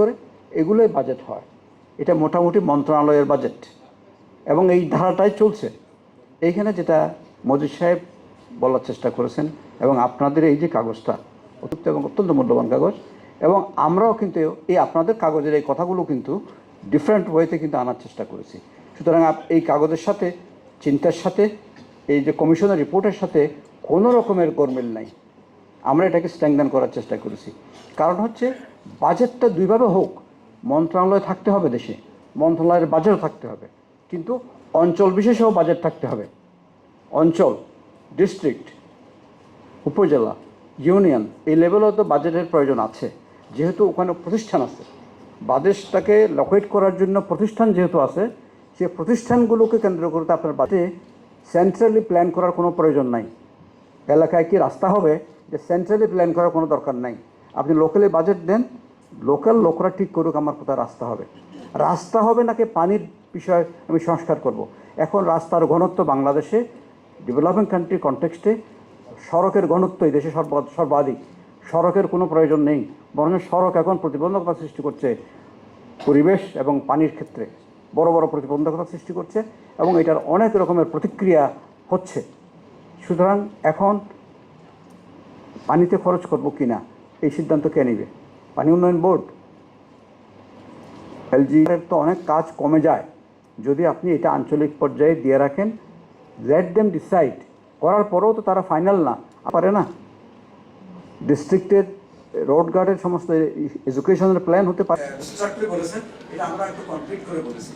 করে এগুলোই বাজেট হয়। এটা মোটামুটি মন্ত্রণালয়ের বাজেট এবং এই ধারাটাই চলছে। এইখানে যেটা মজিদ সাহেব বলার চেষ্টা করেছেন এবং আপনাদের এই যে কাগজটা অত্যন্ত এবং অত্যন্ত মূল্যবান কাগজ, এবং আমরাও কিন্তু এই আপনাদের কাগজের এই কথাগুলো কিন্তু ডিফারেন্ট ওয়েতে কিন্তু আনার চেষ্টা করেছি। সুতরাং এই কাগজের সাথে, চিন্তার সাথে, এই যে কমিশনের রিপোর্টের সাথে কোনো রকমের গোলমেল নাই। আমরা এটাকে স্ট্রেংদান করার চেষ্টা করেছি। কারণ হচ্ছে, বাজেটটা দুইভাবে হোক, মন্ত্রণালয় থাকতে হবে দেশে, মন্ত্রণালয়ের বাজেট থাকতে হবে। কিন্তু অঞ্চল বিশেষেও বাজেট থাকতে হবে। অঞ্চল, ডিস্ট্রিক্ট, উপজেলা, ইউনিয়ন, এই লেভেলেও তো বাজেটের প্রয়োজন আছে। যেহেতু ওখানে প্রতিষ্ঠান আছে। বাদেশটাকে লকেট করার জন্য প্রতিষ্ঠান যেহেতু আছে, সে প্রতিষ্ঠানগুলোকে কেন্দ্র করে তো আপনার বাজেটে সেন্ট্রালি প্ল্যান করার কোনো প্রয়োজন নাই। এলাকায় কি রাস্তা হবে? যে সেন্ট্রালি প্ল্যান করার কোনো দরকার নাই। আপনি লোকালি বাজেট দেন লোকাল লোকরা ঠিক করুক আমার কোথায় রাস্তা হবে। রাস্তা হবে নাকি পানির বিষয় আমি সংস্কার করব। এখন রাস্তার ঘনত্ব বাংলাদেশে ডেভেলপিং কান্ট্রি কনটেক্সটে সড়কের ঘনত্ব এই দেশে সর্ব, সর্বাধিক। সড়কের কোনো প্রয়োজন নেই। বরং সড়ক এখন প্রতিবন্ধকতা সৃষ্টি করছে পরিবেশ এবং পানির ক্ষেত্রে। বড় বড় প্রতিবন্ধকতা সৃষ্টি করছে এবং এটার অনেক রকমের প্রতিক্রিয়া হচ্ছে। সুতরাং এখন পানিতে খরচ করব কি না এই সিদ্ধান্ত কে নেবে? পানি উন্নয়ন বোর্ড? এলজির তো অনেক কাজ কমে যায়। যদি আপনি এটা আঞ্চলিক পর্যায়ে দিয়ে রাখেন লেট দেম ডিসাইড করার পরেও তো তারা ফাইনাল না, পারে না। ডিস্ট্রিক্টের, রোড গার্ডের সমস্ত এডুকেশনের প্ল্যান হতে পারে। বলেছেন, এটা আমরা একটু কমপ্লিট করে বলেছি।